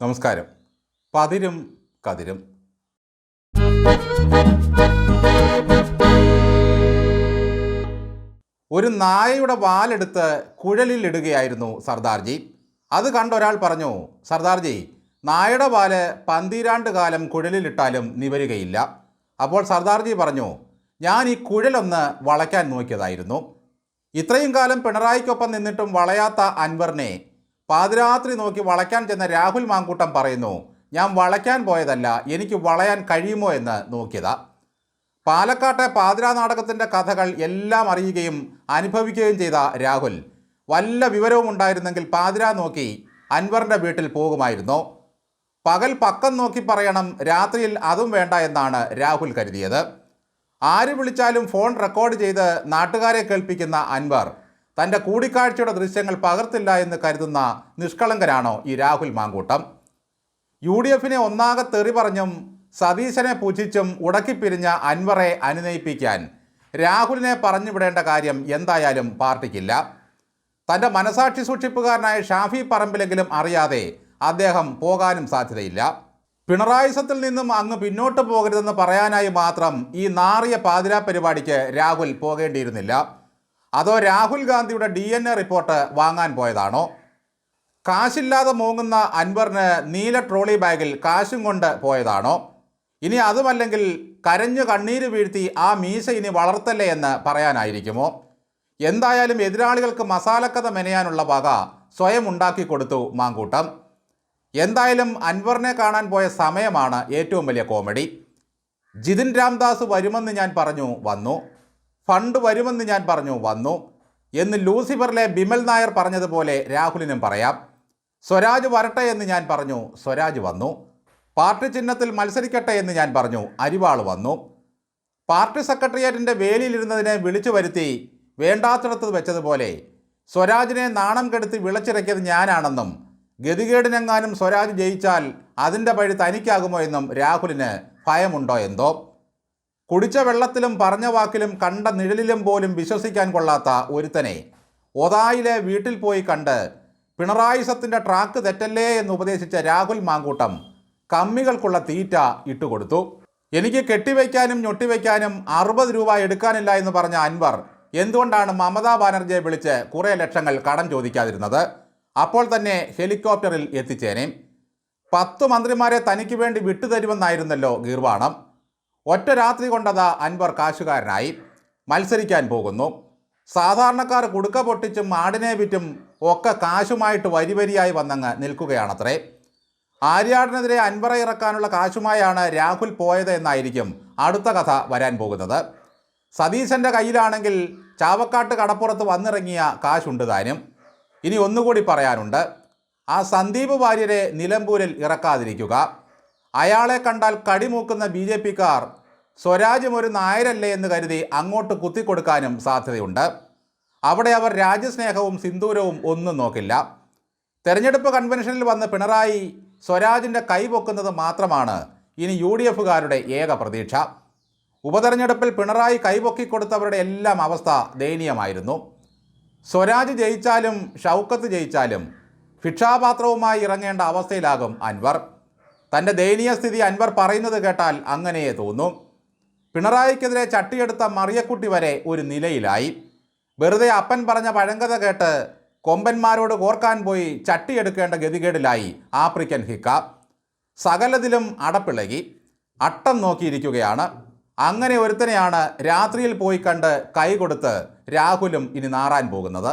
നമസ്കാരം. പതിരും കതിരും. ഒരു നായയുടെ വാലെടുത്ത് കുഴലിൽ ഇടുകയായിരുന്നു സർദാർജി. അത് കണ്ടൊരാൾ പറഞ്ഞു സർദാർജി നായയുടെ വാൽ പന്തിരാണ്ട് കാലം കുഴലിലിട്ടാലും നിവരുകയില്ല. അപ്പോൾ സർദാർജി പറഞ്ഞു ഞാൻ ഈ കുഴലൊന്ന് വളയ്ക്കാൻ നോക്കിയതായിരുന്നു. ഇത്രയും കാലം പിണറായിക്കൊപ്പം നിന്നിട്ടും വളയാത്ത അൻവറിനെ പാതിരാത്രി നോക്കി വളയ്ക്കാൻ ചെന്ന രാഹുൽ മാങ്കൂട്ടം പറയുന്നു ഞാൻ വളയ്ക്കാൻ പോയതല്ല എനിക്ക് വളയാൻ കഴിയുമോ എന്ന് നോക്കിയതാ. പാലക്കാട്ടെ പാതിരാ നാടകത്തിന്റെ കഥകൾ എല്ലാം അറിയുകയും അനുഭവിക്കുകയും ചെയ്ത രാഹുൽ വല്ല വിവരവും ഉണ്ടായിരുന്നെങ്കിൽ പാതിരാ നോക്കി അൻവറിന്റെ വീട്ടിൽ പോകുമായിരുന്നു. പകൽ പക്കം നോക്കി പറയണം രാത്രിയിൽ അതും വേണ്ട എന്നാണ് രാഹുൽ കരുതിയത്. ആര് വിളിച്ചാലും ഫോൺ റെക്കോർഡ് ചെയ്ത് നാട്ടുകാരെ കേൾപ്പിക്കുന്ന അൻവർ തന്റെ കൂടിക്കാഴ്ചയുടെ ദൃശ്യങ്ങൾ പകർത്തില്ല എന്ന് കരുതുന്ന നിഷ്കളങ്കരാണോ ഈ രാഹുൽ മാങ്കൂട്ടം? യു ഡി എഫിനെ ഒന്നാകെ തെറി പറഞ്ഞും സതീശനെ പുച്ഛിച്ചും ഉടക്കിപ്പിരിഞ്ഞ അൻവറെ അനുനയിപ്പിക്കാൻ രാഹുലിനെ പറഞ്ഞുവിടേണ്ട കാര്യം എന്തായാലും പാർട്ടിക്കില്ല. തന്റെ മനസാക്ഷി സൂക്ഷിപ്പുകാരനായ ഷാഫി പറമ്പിലെങ്കിലും അറിയാതെ അദ്ദേഹം പോകാനും സാധ്യതയില്ല. പിണറായിസത്തിൽ നിന്നും അങ്ങ് പിന്നോട്ട് പോകരുതെന്ന് പറയാനായി മാത്രം ഈ നാറിയ പാതിരാ പരിപാടിക്ക് രാഹുൽ പോകേണ്ടിയിരുന്നില്ല. അതോ രാഹുൽ ഗാന്ധിയുടെ ഡി എൻ എ റിപ്പോർട്ട് വാങ്ങാൻ പോയതാണോ? കാശില്ലാതെ മൂങ്ങുന്ന അൻവറിന് നീല ട്രോളി ബാഗിൽ കാശും കൊണ്ട് പോയതാണോ? ഇനി അതുമല്ലെങ്കിൽ കരഞ്ഞു കണ്ണീര് വീഴ്ത്തി ആ മീശ ഇനി വളർത്തല്ലേ എന്ന് പറയാനായിരിക്കുമോ? എന്തായാലും എതിരാളികൾക്ക് മസാലക്കഥ മെനയാനുള്ള വക സ്വയം ഉണ്ടാക്കി കൊടുത്തു മാങ്കൂട്ടം. എന്തായാലും അൻവറിനെ കാണാൻ പോയ സമയമാണ് ഏറ്റവും വലിയ കോമഡി. ജിതിൻ രാംദാസ് വരുമെന്ന് ഞാൻ പറഞ്ഞു വന്നു. ഫണ്ട് വരുമെന്ന് ഞാൻ പറഞ്ഞു വന്നു. എന്ന് ലൂസിഫറിലെ ബിമൽ നായർ പറഞ്ഞതുപോലെ രാഹുലിനും പറയാം. സ്വരാജ് വരട്ടെ എന്ന് ഞാൻ പറഞ്ഞു സ്വരാജ് വന്നു. പാർട്ടി ചിഹ്നത്തിൽ മത്സരിക്കട്ടെ എന്ന് ഞാൻ പറഞ്ഞു അരിവാൾ വന്നു. പാർട്ടി സെക്രട്ടേറിയറ്റിന്റെ വേലിയിലിരുന്നതിനെ വിളിച്ചു വരുത്തി വേണ്ടാത്തിടത്ത് വെച്ചതുപോലെ സ്വരാജിനെ നാണം കെടുത്തി വിളച്ചിറക്കിയത് ഞാനാണെന്നും ഗതികേടിനെങ്ങാനും സ്വരാജ് ജയിച്ചാൽ അതിന്റെ പഴി തനിക്കാകുമോ എന്നും രാഹുലിന് ഭയമുണ്ടോ എന്തോ. കുടിച്ച വെള്ളത്തിലും പറഞ്ഞ വാക്കിലും കണ്ട നിഴലിലും പോലും വിശ്വസിക്കാൻ കൊള്ളാത്ത ഒരുത്തനെ. ഒതായിലെ വീട്ടിൽ പോയി കണ്ട് പിണറായി സത്തിന്റെ ട്രാക്ക് തെറ്റല്ലേ എന്ന് ഉപദേശിച്ച രാഹുൽ മാങ്കൂട്ടം കമ്മികൾക്കുള്ള തീറ്റ ഇട്ടുകൊടുത്തു എനിക്ക് കെട്ടിവയ്ക്കാനും ഞൊട്ടിവയ്ക്കാനും അറുപത് രൂപ എടുക്കാനില്ല എന്ന് പറഞ്ഞ അൻവർ എന്തുകൊണ്ടാണ് മമതാ ബാനർജിയെ വിളിച്ച് കുറേ ലക്ഷങ്ങൾ കടം ചോദിക്കാതിരുന്നത്? അപ്പോൾ തന്നെ ഹെലികോപ്റ്ററിൽ എത്തിച്ചേനെ. പത്ത് മന്ത്രിമാരെ തനിക്ക് വേണ്ടി വിട്ടുതരുമെന്നായിരുന്നല്ലോ ഗീർവാണം. ഒറ്റ രാത്രി കൊണ്ടതാ അൻവർ കാശുകാരനായി മത്സരിക്കാൻ പോകുന്നു. സാധാരണക്കാർ കുടുക്ക പൊട്ടിച്ചും ആടിനെ വിറ്റും ഒക്കെ കാശുമായിട്ട് വരി വരിയായി വന്നങ്ങ് നിൽക്കുകയാണത്രേ. ആര്യാടിനെതിരെ അൻവറ ഇറക്കാനുള്ള കാശുമായാണ് രാഹുൽ പോയത് എന്നായിരിക്കും അടുത്ത കഥ വരാൻ പോകുന്നത്. സതീശന്റെ കയ്യിലാണെങ്കിൽ ചാവക്കാട്ട് കടപ്പുറത്ത് വന്നിറങ്ങിയ കാശുണ്ട് താനും. ഇനി ഒന്നുകൂടി പറയാനുണ്ട്. ആ സന്ദീപ് വാര്യരെ നിലമ്പൂരിൽ ഇറക്കാതിരിക്കുക. അയാളെ കണ്ടാൽ കടിമൂക്കുന്ന ബി ജെ പിക്കാർ സ്വരാജ്യം ഒരു നായരല്ലേ എന്ന് കരുതി അങ്ങോട്ട് കുത്തിക്കൊടുക്കാനും സാധ്യതയുണ്ട്. അവിടെ അവർ രാജ്യസ്നേഹവും സിന്ദൂരവും ഒന്നും നോക്കില്ല. തെരഞ്ഞെടുപ്പ് കൺവെൻഷനിൽ വന്ന് പിണറായി സ്വരാജിന്റെ കൈ പൊക്കുന്നത് മാത്രമാണ് ഇനി യു ഡി എഫുകാരുടെ ഏക പ്രതീക്ഷ. ഉപതെരഞ്ഞെടുപ്പിൽ പിണറായി കൈപൊക്കിക്കൊടുത്തവരുടെ എല്ലാം അവസ്ഥ ദയനീയമായിരുന്നു. സ്വരാജ് ജയിച്ചാലും ഷൗക്കത്ത് ജയിച്ചാലും ഭിക്ഷാപാത്രവുമായി ഇറങ്ങേണ്ട അവസ്ഥയിലാകും അൻവർ. തന്റെ ദയനീയ സ്ഥിതി അൻവർ പറയുന്നത് കേട്ടാൽ അങ്ങനെയേ തോന്നും. പിണറായിക്കെതിരെ ചട്ടിയെടുത്ത മറിയക്കുട്ടി വരെ ഒരു നിലയിലായി. വെറുതെ അപ്പൻ പറഞ്ഞ പഴങ്കഥ കേട്ട് കൊമ്പന്മാരോട് കോർക്കാൻ പോയി ചട്ടിയെടുക്കേണ്ട ഗതികേടിലായി ആഫ്രിക്കൻ ഹിക്ക. സകലതിലും അടപ്പിളകി അട്ടം നോക്കിയിരിക്കുകയാണ്. അങ്ങനെ ഒരുത്തനെയാണ് രാത്രിയിൽ പോയി കണ്ട് കൈ കൊടുത്ത് രാഹുലും ഇനി നാറാൻ പോകുന്നത്.